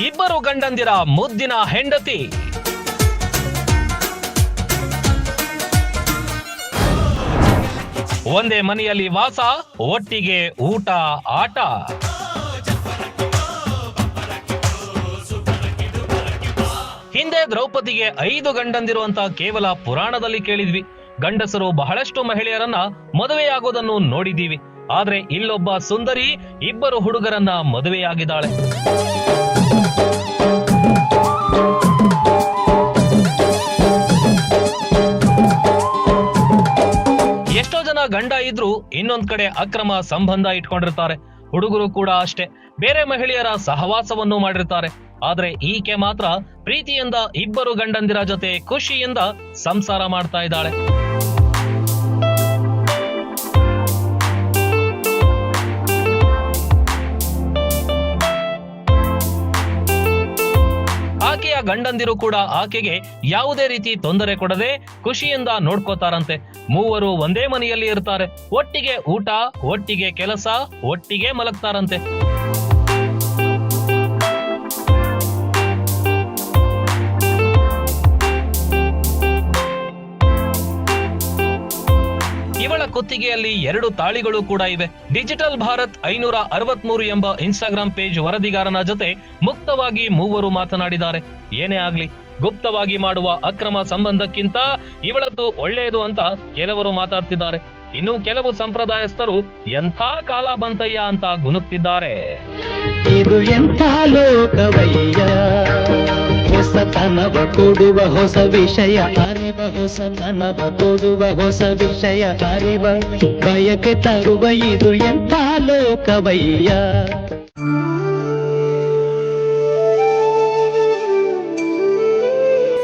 ಇಬ್ಬರು ಗಂಡಂದಿರ ಮುದ್ದಿನ ಹೆಂಡತಿ. ಒಂದೇ ಮನೆಯಲ್ಲಿ ವಾಸ, ಒಟ್ಟಿಗೆ ಊಟ, ಆಟ. ಹಿಂದೆ ದ್ರೌಪದಿಗೆ ಐದು ಗಂಡಂದಿರುವಂತ ಕೇವಲ ಪುರಾಣದಲ್ಲಿ ಕೇಳಿದ್ವಿ. ಗಂಡಸರು ಬಹಳಷ್ಟು ಮಹಿಳೆಯರನ್ನ ಮದುವೆಯಾಗೋದನ್ನು ನೋಡಿದ್ದೀವಿ. ಆದ್ರೆ ಇಲ್ಲೊಬ್ಬ ಸುಂದರಿ ಇಬ್ಬರು ಹುಡುಗರನ್ನ ಮದುವೆಯಾಗಿದ್ದಾಳೆ. ಜನ ಗಂಡ ಇದ್ರು ಇನ್ನೊಂದ್ ಕಡೆ ಅಕ್ರಮ ಸಂಬಂಧ ಇಟ್ಕೊಂಡಿರ್ತಾರೆ. ಹುಡುಗರು ಕೂಡ ಅಷ್ಟೇ. ಬೇರೆ ಮಹಿಳೆಯರ ಸಹವಾಸವನ್ನು ಮಾಡಿರ್ತಾರೆ. ಆದ್ರೆ ಈಕೆ ಮಾತ್ರ ಪ್ರೀತಿಯಿಂದ ಇಬ್ಬರು ಗಂಡಂದಿರ ಜೊತೆ ಖುಷಿಯಿಂದ ಸಂಸಾರ ಮಾಡ್ತಾ ಇದ್ದಾಳೆ. ಆಕೆಯ ಗಂಡಂದಿರು ಕೂಡ ಆಕೆಗೆ ಯಾವುದೇ ರೀತಿ ತೊಂದರೆ ಕೊಡದೆ ಖುಷಿಯಿಂದ ನೋಡ್ಕೋತಾರಂತೆ. ಮೂವರು ಒಂದೇ ಮನೆಯಲ್ಲಿ ಇರ್ತಾರೆ. ಒಟ್ಟಿಗೆ ಊಟ, ಒಟ್ಟಿಗೆ ಕೆಲಸ, ಒಟ್ಟಿಗೆ ಮಲಗ್ತಾರಂತೆ. ಕುತ್ತಿಗೆಯಲ್ಲಿ ಎರಡು ತಾಳಿಗಳು ಕೂಡ ಇವೆ. ಡಿಜಿಟಲ್ ಭಾರತ್ ಐನೂರ ಅರವತ್ಮೂರು ಎಂಬ ಇನ್ಸ್ಟಾಗ್ರಾಂ ಪೇಜ್ ವರದಿಗಾರನ ಜೊತೆ ಮುಕ್ತವಾಗಿ ಮೂವರು ಮಾತನಾಡಿದ್ದಾರೆ. ಏನೇ ಆಗ್ಲಿ, ಗುಪ್ತವಾಗಿ ಮಾಡುವ ಅಕ್ರಮ ಸಂಬಂಧಕ್ಕಿಂತ ಇವಳದ್ದು ಒಳ್ಳೆಯದು ಅಂತ ಕೆಲವರು ಮಾತಾಡ್ತಿದ್ದಾರೆ. ಇನ್ನು ಕೆಲವು ಸಂಪ್ರದಾಯಸ್ಥರು ಎಂಥ ಕಾಲ ಬಂತಯ್ಯ ಅಂತ ಗುನುಕ್ತಿದ್ದಾರೆ ಹೊಸತನವ ಕೊಡುವ ಹೊಸ ವಿಷಯ ಅರಿವ ಹೊಸತನವ ಕೊಡುವ ಹೊಸ ವಿಷಯ ಅರಿವ ಬಯಕೆ ತರುವ ಇದು ಎಂಥ ಲೋಕವಯ್ಯ